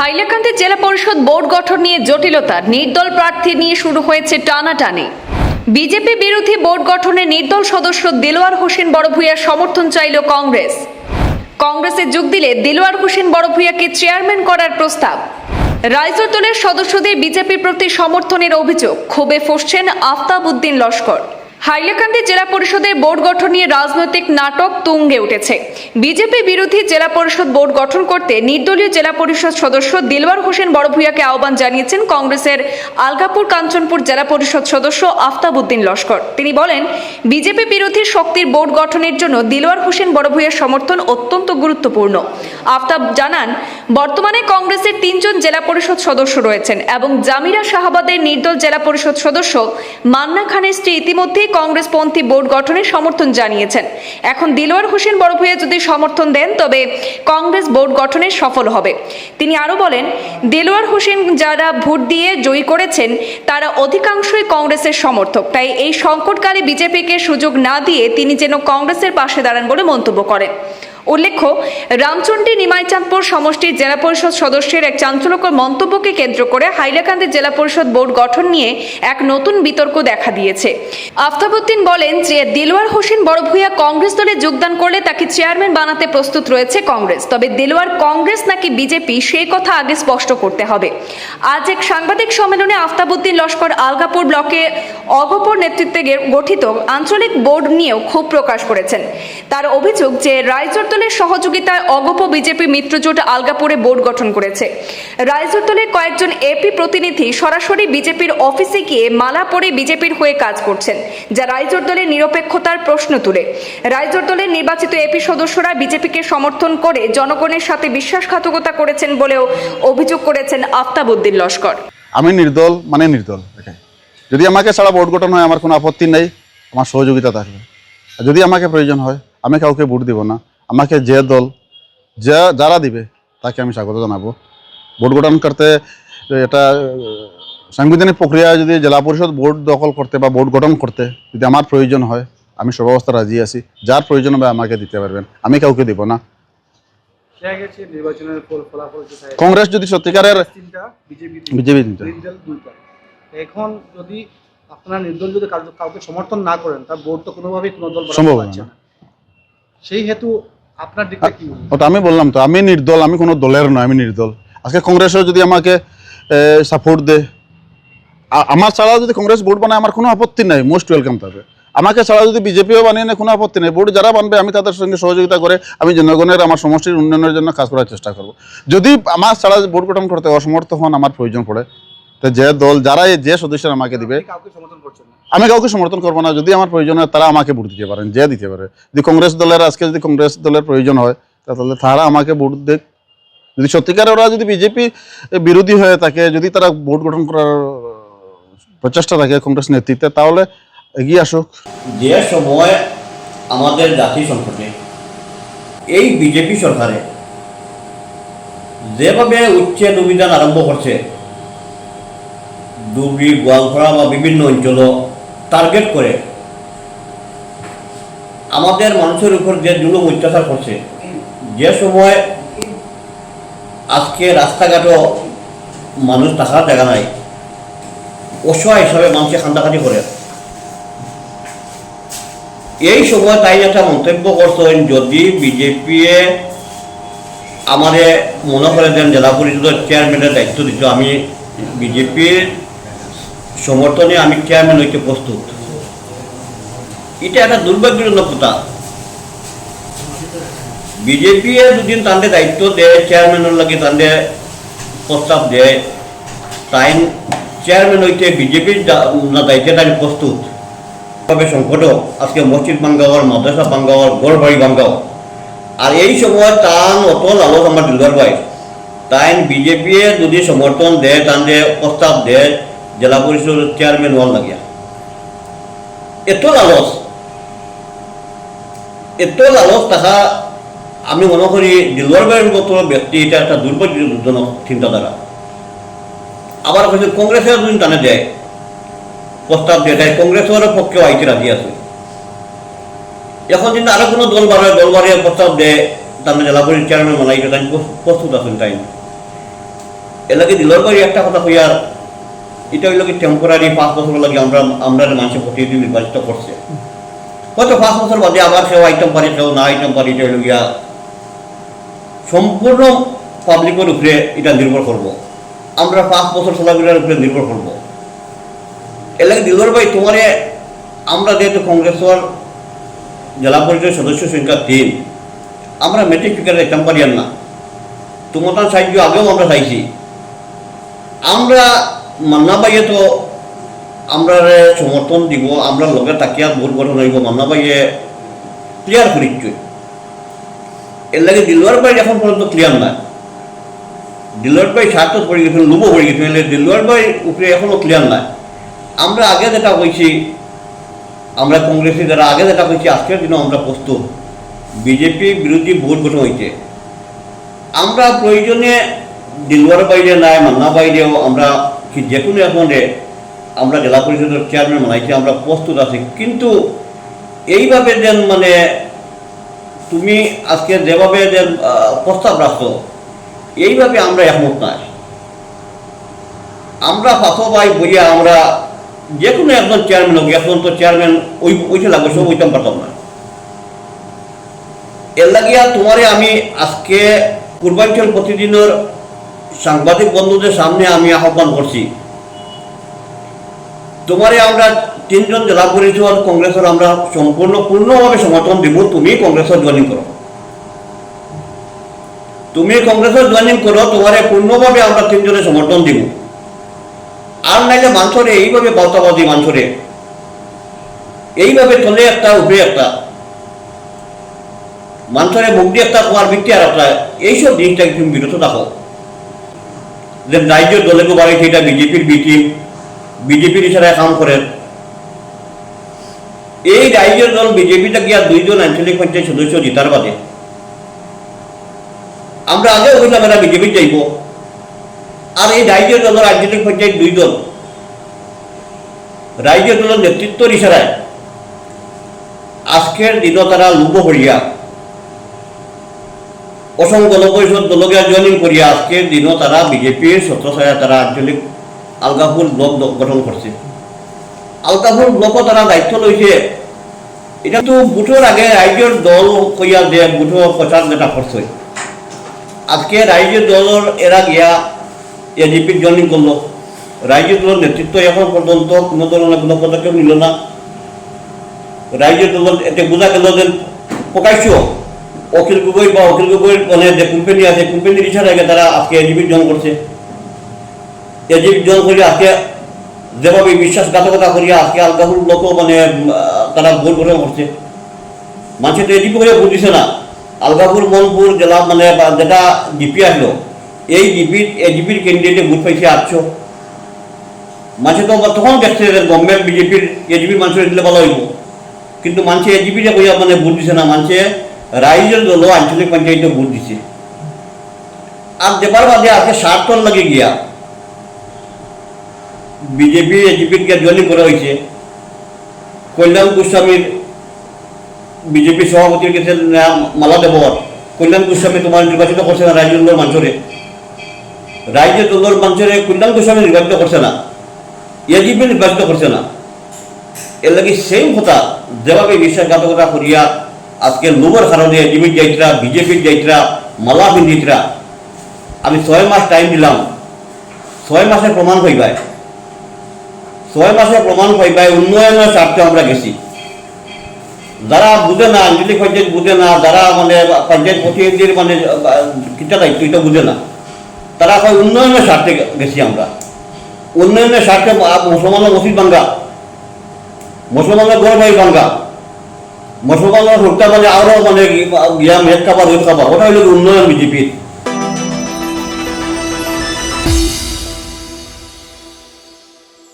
হাইলাকান্দি জেলা পরিষদ বোর্ড গঠন নিয়ে জটিলতা, নির্দল প্রার্থী নিয়ে শুরু হয়েছে টানাটানি। বিজেপি বিরোধী বোর্ড গঠনে নির্দল সদস্য দিলওয়ার হোসেন বড়ভূয়ার সমর্থন চাইল কংগ্রেস। কংগ্রেসে যোগ দিলে দিলওয়ার হোসেন বড়ভূয়াকে চেয়ারম্যান করার প্রস্তাব। রাইজর দলের সদস্যদের বিজেপির প্রতি সমর্থনের অভিযোগ, ক্ষোভে ফসছেন আফতাব উদ্দিন লস্কর। হাইলাকান্দি জেলা পরিষদের বোর্ড গঠন নিয়ে রাজনৈতিক নাটক তুঙ্গে উঠেছে। বিজেপি বিরোধী জেলা পরিষদ বোর্ড গঠন করতে নির্দলীয় জেলা পরিষদ সদস্য দিলওয়ার হোসেন বড়ভূয়াকে আহ্বান জানিয়েছেন কংগ্রেসের আলগাপুর কাঞ্চনপুর জেলা পরিষদ সদস্য আফতাব উদ্দিন লস্কর। তিনি বলেন, বিজেপি বিরোধী শক্তির বোর্ড গঠনের জন্য দিলওয়ার হোসেন বড়ভূয়ার সমর্থন অত্যন্ত গুরুত্বপূর্ণ। আফতাব জানান, বর্তমানে কংগ্রেসের তিনজন জেলা পরিষদ সদস্য রয়েছেন এবং জামিরা শাহাবাদের নির্দল জেলা পরিষদ সদস্য মান্না খানের স্ত্রী ইতিমধ্যেই কংগ্রেসপন্থী বোর্ড গঠনের সমর্থন জানিয়েছেন। এখন দিলওয়ার হোসেন বড়ভুইয়া যদি সমর্থন দেন, তবে কংগ্রেস বোর্ড গঠনে সফল হবে। তিনি আরও বলেন, দিলওয়ার হোসেন যারা ভোট দিয়ে জয়ী করেছেন, তারা অধিকাংশই কংগ্রেসের সমর্থক। তাই এই সংকটকালে বিজেপিকে সুযোগ না দিয়ে তিনি যেন কংগ্রেসের পাশে দাঁড়ান বলে মন্তব্য করেন। উল্লেখ্য রামচন্ডী নিমাইচাঁদপুর সমষ্টির জেলা পরিষদ সদস্যের এক চাঞ্চল্যকর মন্তব্যকে কেন্দ্র করে হাইলাকান্দি জেলা পরিষদ বোর্ড গঠন নিয়ে এক নতুন বিতর্ক দেখা দিয়েছে। আফতাবুদ্দিন বলেন যে দিলওয়ার হোসেন বড়ভূয়া কংগ্রেস দলে যোগদান করলে তাকে চেয়ারম্যান বানাতে প্রস্তুত রয়েছে কংগ্রেস। তবে দিলওয়ার কংগ্রেস নাকি বিজেপি, সেই কথা আগে স্পষ্ট করতে হবে। আজ এক সাংবাদিক সম্মেলনে আফতাবুদ্দিন লস্কর আলগাপুর ব্লকে অগপর নেতৃত্বে গঠিত আঞ্চলিক বোর্ড নিয়েও ক্ষোভ প্রকাশ করেছেন। তার অভিযোগ যে রাইজোর দলের সহযোগিতায় অগপ বিজেপি মিত্রজোট আলগাপুরে বোর্ড গঠন করেছে। রাইজোর কয়েকজন এপি প্রতিনিধি সরাসরি বিজেপির অফিসে গিয়ে মালা পরে বিজেপির হয়ে কাজ করছেন, যা রাইজোর দলের নিরপেক্ষতার প্রশ্ন তুলে। রাইজোর দলের নির্বাচিত এপি সদস্যরা বিজেপিকে সমর্থন করে জনগণের সাথে বিশ্বাসঘাতকতা করেছেন বলেও অভিযোগ করেছেন আফতাবুদ্দিন লস্কর। আমি নির্দল মানে নির্দল যদি আমাকে ছাড়া বোর্ড গঠন হয়, আমার কোনো আপত্তি নেই, আমার সহযোগিতা থাকবে। যদি আমাকে প্রয়োজন হয়, আমি কাউকে ভোট দিব না। আমাকে যে দল যা যারা দিবে তাকে আমি স্বাগত জানাব। ভোট গঠন করতে এটা সাংবিধানিক প্রক্রিয়া যদি জেলা পরিষদ বোর্ড দখল করতে বা বোর্ড গঠন করতে যদি আমার প্রয়োজন হয় আমি সর্বাবস্থা রাজি আছি। যার প্রয়োজন হবে আমাকে দিতে পারবেন। আমি কাউকে দিব না। কংগ্রেস যদি সত্যিকারের বিজেপি এখন যদি আপনারা নির্দল যদি কাউকে সমর্থন না করেন তার ভোট তো কোনোভাবেই কোনো দল সম্ভব সেই হেতু আপনার দিকটা কি? ওটা আমি বললাম তো আমি নির্দল আমি কোনো দলের নয় আমি নির্দল। আজকে কংগ্রেসও যদি আমাকে সাপোর্ট দেয় আমার ছাড়া যদি কংগ্রেস ভোট বানায় আমার কোনো আপত্তি নাই মোস্ট ওয়েলকাম তাদের। আমাকে ছাড়া যদি বিজেপিও বানিয়ে নেয় কোনো আপত্তি নেই। ভোট যারা বানবে আমি তাদের সঙ্গে সহযোগিতা করে আমি জনগণের আমার সমষ্টির উন্নয়নের জন্য কাজ করার চেষ্টা করব। যদি আমার ছাড়া ভোট গঠন করতে অসমর্থ হন আমার প্রয়োজন পড়ে। তো যে দল যারা এই যে সদস্যরা আমাকে দিবে আপনি কাউকে সমর্থন করছেন না? আমি কাউকে সমর্থন করব না। যদি আমার প্রয়োজন হয় তারা আমাকে ভোট দিতে পারেন যে দিতে পারে। যদি কংগ্রেস দলের আজকে যদি কংগ্রেস দলের প্রয়োজন হয় তাহলে তারা আমাকে ভোট দেখ যদি সত্যিকার ওরা যদি বিজেপি বিরোধী হয়ে থাকে যদি তারা ভোট গঠন করার প্রচেষ্টা থাকে কংগ্রেস নেতৃত্বে তাহলে এগিয়ে আসুক। যে সময় আমাদের জাতি সংকটে এই বিজেপি সরকারে যেভাবে উচ্ছেদ অভিযান আরম্ভ করছে ধুবড়ি গোয়ালপাড়া বা বিভিন্ন অঞ্চল টার্গেট করে। আমাদের মানুষের উপর যে জুলুম অত্যাচার করছে, যে সময় আজকে রাস্তাঘাটও মানুষ থাকার জায়গা নাই, অসহায় হিসাবে মানুষে খান্দাখাটি করে। এই সময় তাই একটা মন্তব্য করছেন, যদি বিজেপি আমারে মনে করে দেন, জেলা পরিষদের চেয়ারম্যানের দায়িত্ব দিত, আমি বিজেপির সমর্থনে আমি চেয়ারম্যান হইতে প্রস্তুত। এটা একটা দুর্ভাগ্যজনক কথা। বিজেপি দুদিন তাদের দায়িত্ব দেয় চেয়ারম্যানের লাগে তাদের প্রস্তাব দেয়। তাই চেয়ারম্যান হইতে বিজেপির দায়িত্বে তাই প্রস্তুত। তবে সংকট আজকে মসজিদ ভাঙ্গাওয়ার, মাদ্রাসা ভাঙ্গাওয়ার গড়বাড়ি ভাঙ্গাও। আর এই সময় তান অত লালক আমার দিলবার ভাই। তাই বিজেপি যদি সমর্থন দেয়, তাদের প্রস্তাব দেয় জেলা পরিষদ চেয়ারম্যান হওয়ার লাগিয়া। এত লালচ এত লালচ থাকা আমি মনে করি ভাইয়ের মতো ব্যক্তি এটা একটা দুর্ভাগ্যজনক চিন্তাধারা আবার হচ্ছে কংগ্রেসের যদি টানে দেয়। প্রস্তাব দিয়ে দেয় কংগ্রেসের পক্ষেও আইতে রাজি আছে। এখন কিন্তু আরও কোনো দল বাড়ায় দল বাড়িয়ে প্রস্তাব দেয় তার জেলা পরিষদ চেয়ারম্যান বানাইতে তাই প্রস্তুত আছেন তাই। এর দিলর একটা কথা কইয়ার এটা হইল কি টেম্পোরারি পাঁচ বছর লাগে আমরা আমরা মানুষের প্রতিনিধি নির্বাচিত করছে। হয়তো পাঁচ বছর বাদে আবার কেউ আইটেম পারি কেউ না আইটেম পারি এটা হইল গিয়া সম্পূর্ণ পাবলিকের উপরে এটা নির্ভর করব। আমরা পাঁচ বছর চলাফেরার উপরে নির্ভর করব। এর লাগে দিলর ভাই, তোমারে আমরা যেহেতু কংগ্রেসের জেলা পরিষদের সদস্য সংখ্যা তিন, আমরা মেট্রিক ফিকারে দেখতাম পারি না। তোমার সাহায্য আগেও আমরা চাইছি। আমরা মান্না বাইয়ে তো আমরা সমর্থন দিব, আমরা লগে তাকিয়া ভোট গঠন হইব মান্না বাইয়ে ক্লিয়ার করিচ্ছই এর লাগে দিলওয়ার বাই এখন পর্যন্ত ক্লিয়ার না দিলওয়ার বাই স্বার্থ পড়ে গেছিল লুবো পড়ে গেছিল দিলওয়ার বাই উপরে এখনও ক্লিয়ার নাই। আমরা আগে যেটা কইছি আমরা কংগ্রেসে যারা আগে যেটা কইছি আজকের দিনে আমরা প্রস্তুত বিজেপি বিরোধী ভোট গঠন হইতে আমরা প্রয়োজনে দিলওয়ার বাইরে নাই মান্না বাইরেও আমরা কি যে কোনো এখনে আমরা জেলা পরিষদের চেয়ারম্যান বানাইছি আমরা প্রস্তুত আছি। কিন্তু এইভাবে যেন মানে তুমি আজকে যেভাবে যে প্রস্তাব রাখছো, এইভাবে আমরা একমত নাই। আমরা পাথো ভাই বইয়া আমরা যে কোনো একজন চেয়ারম্যান হোক, এখন তো চেয়ারম্যান ওই, ওইটা লাগবে, সব ওইটাম পারতাম না। এর লাগিয়া তোমারে আমি আজকে পূর্বাঞ্চল প্রতিদিনের সাংবাদিক বন্ধুদের সামনে আমি আহ্বান করছি। তোমারে আমরা তিনজন জেলা পরিষদ কংগ্রেসের আমরা সম্পূর্ণ পূর্ণভাবে সমর্থন দিব তুমি কংগ্রেসের জয়েনিং করো। তুমি কংগ্রেসের জয়েনিং করো, তোমারে পূর্ণভাবে আমরা তিনজনে সমর্থন দিব। আর নাইলে মানুষরে এইভাবে বার্তাবাদী মানুষরে এইভাবে চলে একটা, উপরে একটা মানুষের মুখ দিয়ে একটা তোমার বৃত্তি আর একটা, এইসব জিনিসটা তুমি বিরত থাকো যে রাজ্যের দলে বাড়ি সেটা বিজেপির বিটি বিজেপির ইশারায় কাম করে। এই রাজ্যের দল বিজেপিটা গিয়া দুইজন আঞ্চলিক পঞ্চায়েত সদস্য জিতার বাদে? আমরা আগে বললাম এরা বিজেপি যাইব আর এই রাজ্যের দলের আঞ্চলিক পঞ্চায়েত দুই দল রাজ্যের দলের নেতৃত্বর ইশারায়, আজকের দিনও তারা লুব হরিয়া অসম গণপরিষদ দলকে জয়েনিং করিয়া আজকের দিনও তারা বিজেপির ছত্রছায়া তারা আঞ্চলিক আলগাপুর ব্লক গঠন করছে। আলগাপুর ব্লকও তারা দায়িত্ব লইছে এটা তো বুথের আগে রাজ্যের দল কইয়া দে বুথ প্রচার যেটা করছে আজকে রাজ্যের দলের এরা গিয়া এজিপির জয়েনিং করল রাজ্যের দলের নেতৃত্ব এখন পর্যন্ত কোনো ধরনের কোনো পদক্ষেপ নিল না। রাজ্যের দল এতে বোঝা গেল যে প্রকাশ্য অখিল গগৈ বা অখিল গগৈর মানে যে কোম্পানি আছে, কোম্পানির ইচ্ছাটাকে তারা আজকে এজিপির জন করছে। এজিপ জন করে আজকে যেভাবে বিশ্বাসঘাতকতা করিয়া আজকে আলগাহুল লোক মানে তারা ভোট করে করছে মানুষের তো এজিপি করে ভোট দিছে না। আলগাপুর মনপুর জেলা মানে যেটা জিপি আসলো, এই জিপির এজিপির ক্যান্ডিডেটে ভোট পাইছে আটশো। মানুষে তো তখন দেখছে গভর্নমেন্ট বিজেপির এজিপির মানুষের দিলে ভালো হইব। কিন্তু মানুষে এজিপিটা কইয়া মানে ভোট দিছে না। মানুষে রাইজের দল আঞ্চলিক পঞ্চায়েতে ভোট দিছে। আর দেবার বাদে আজকে স্বার্থর লাগে গিয়া। বিজেপি এজিপিকে জয়েনিং করা হয়েছে। কল্যাণ গোস্বামীর বিজেপি সভাপতির কাছে মালা দেবর। কল্যাণ গোস্বামী তোমার নির্বাচিত করছে না মানুষরে রাজ্য দলের মানুষরে কল্যাণ গোস্বামী নির্বাচিত করছে না। এজিপি নির্বাচিত করছে না। এর লাগে সেই কথা, যেভাবে বিশ্বাসঘাতকতা করিয়া আজকে লোভর কারণে এজিপির যাইতরা, বিজেপির যাইতরা মালা পিন্ধিতরা আমি ছয় মাস টাইম দিলাম। ছয় মাসে প্রমাণ হইবায় ছয় মাসে প্রমাণ পাইবাই, উন্নয়নের স্বার্থে আমরা গেছি। যারা বুঝে না আঞ্চলিক পঞ্চায়েত বুঝে না, যারা মানে পঞ্চায়েত প্রতিনিধির মানে কিটা দায়িত্ব এটা বুঝে না, তারা হয় উন্নয়নের স্বার্থে গেছি আমরা। উন্নয়নের স্বার্থে মুসলমানের মসজিদ ভাঙ্গা মুসলমানের গড় বাড়ি ভাঙ্গা মুসলমানের হত্যা মানে আরও মানে গিয়া মেদ খাবার ওই খাবার ওটা হইল উন্নয়ন বিজেপির